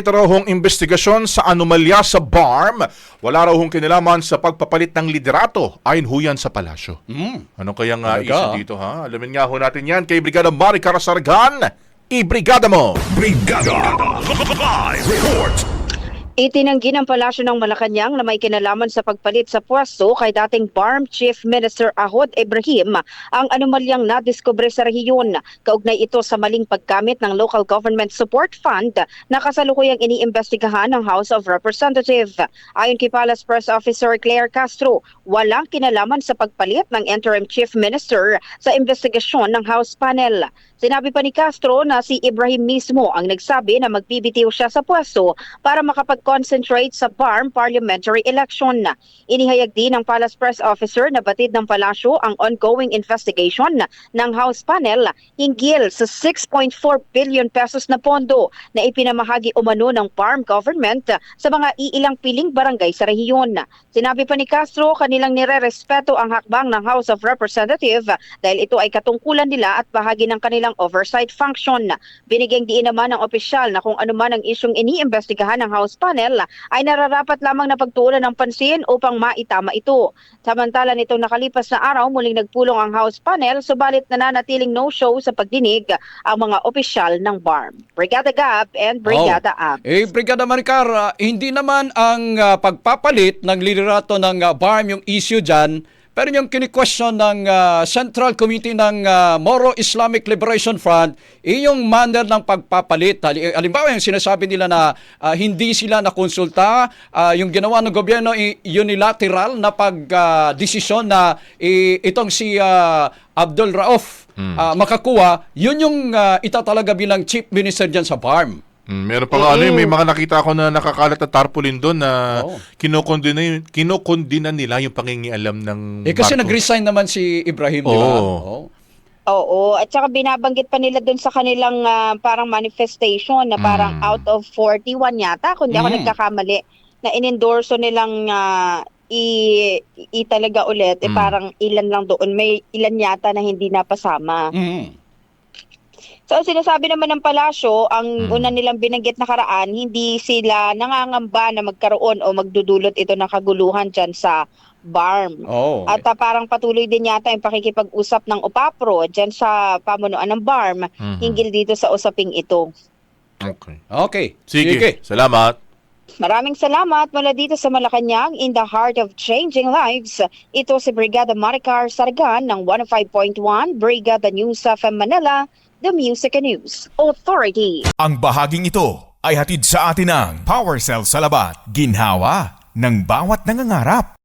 Nag-start raw hong investigasyon sa anomalya sa BARM. Wala raw hong kinalaman sa pagpapalit ng liderato ayon huyan sa palasyo. Ano kaya nga issue dito ha? Alamin nga ho natin yan kay Brigada Maricar Sargan. I-brigada mo! Brigada Live Report Itinanggi ng palasyo ng Malacanang na may kinalaman sa pagpalit sa pwesto kay dating BARM Chief Minister Ahod Ibrahim ang anomalyang nadiskubre sa rehiyon. Kaugnay ito sa maling paggamit ng Local Government Support Fund na kasalukuyang iniimbestigahan ng House of Representatives. Ayon kay Palace Press Officer Claire Castro, walang kinalaman sa pagpalit ng Interim Chief Minister sa investigasyon ng House panel. Sinabi pa ni Castro na si Ibrahim mismo ang nagsabi na magbibitiw siya sa pwesto para makapag-concentrate sa BARM parliamentary election. Inihayag din ng Palace Press Officer na batid ng palasyo ang ongoing investigation ng House panel hinggil sa 6.4 billion pesos na pondo na ipinamahagi umano ng BARM government sa mga iilang piling barangay sa rehiyon. Sinabi pa ni Castro kanilang nire-respeto ang hakbang ng House of Representatives dahil ito ay katungkulan nila at bahagi ng kanilang oversight function. Binigyang diin naman ng opisyal na kung ano man ang isyong iniimbestigahan ng House panel ay nararapat lamang na pagtuunan ng pansin upang maitama ito. Samantala nitong nakalipas na araw muling nagpulong ang House panel subalit nananatiling no-show sa pagdinig ang mga opisyal ng BARM. Brigada Gab and Brigada Ab. Eh, Brigada Maricar, ah, hindi naman ang ah, pagpapalit ng liderato ng ah, BARM yung issue dyan, pero yung kini-question ng ah, Central Committee ng ah, Moro Islamic Liberation Front, yung manner ng pagpapalit. Hali- Halimbawa, yung sinasabi nila na ah, hindi sila nakonsulta, ah, yung ginawa ng gobyerno unilateral na pag-desisyon na eh, itong si ah, Abdul Rauf ah, makakuha, yun yung ah, itatalaga bilang chief minister dyan sa BARM. Mm, meron pa nga ano, may mga nakita ako na nakakalat na tarpaulin doon na Oo. kinokondina, kinokondina nila yung pangingialam ng Eh kasi Marcos. nag-resign naman si Ibrahim, di ba? Oo. Oo. Oo, at saka binabanggit pa nila dun sa kanilang ah, parang manifestation na parang Mm. out of 41 yata, kung di ako Mm. nagkakamali, na inendorso nilang ah, i, i talaga ulit, eh Mm. parang ilan lang doon, may ilan yata na hindi napasama. Mhm. So ang sinasabi naman ng palasyo, ang Mm. una nilang binanggit na karaan, hindi sila nangangamba na magkaroon o magdudulot ito ng kaguluhan dyan sa BARM. Oo. At ah, parang patuloy din yata yung pakikipag-usap ng UPAPRO dyan sa pamunuan ng BARM Mhm. hinggil dito sa usaping ito. Okay. Okay. Sige. Salamat. Maraming salamat mula dito sa Malacanang in the heart of changing lives. Ito si Brigada Maricar Sargan ng 105.1 Brigada News of Manila, the Music and News Authority. Ang bahaging ito ay hatid sa atin ng Power Cell Salabat Ginhawa ng bawat nangangarap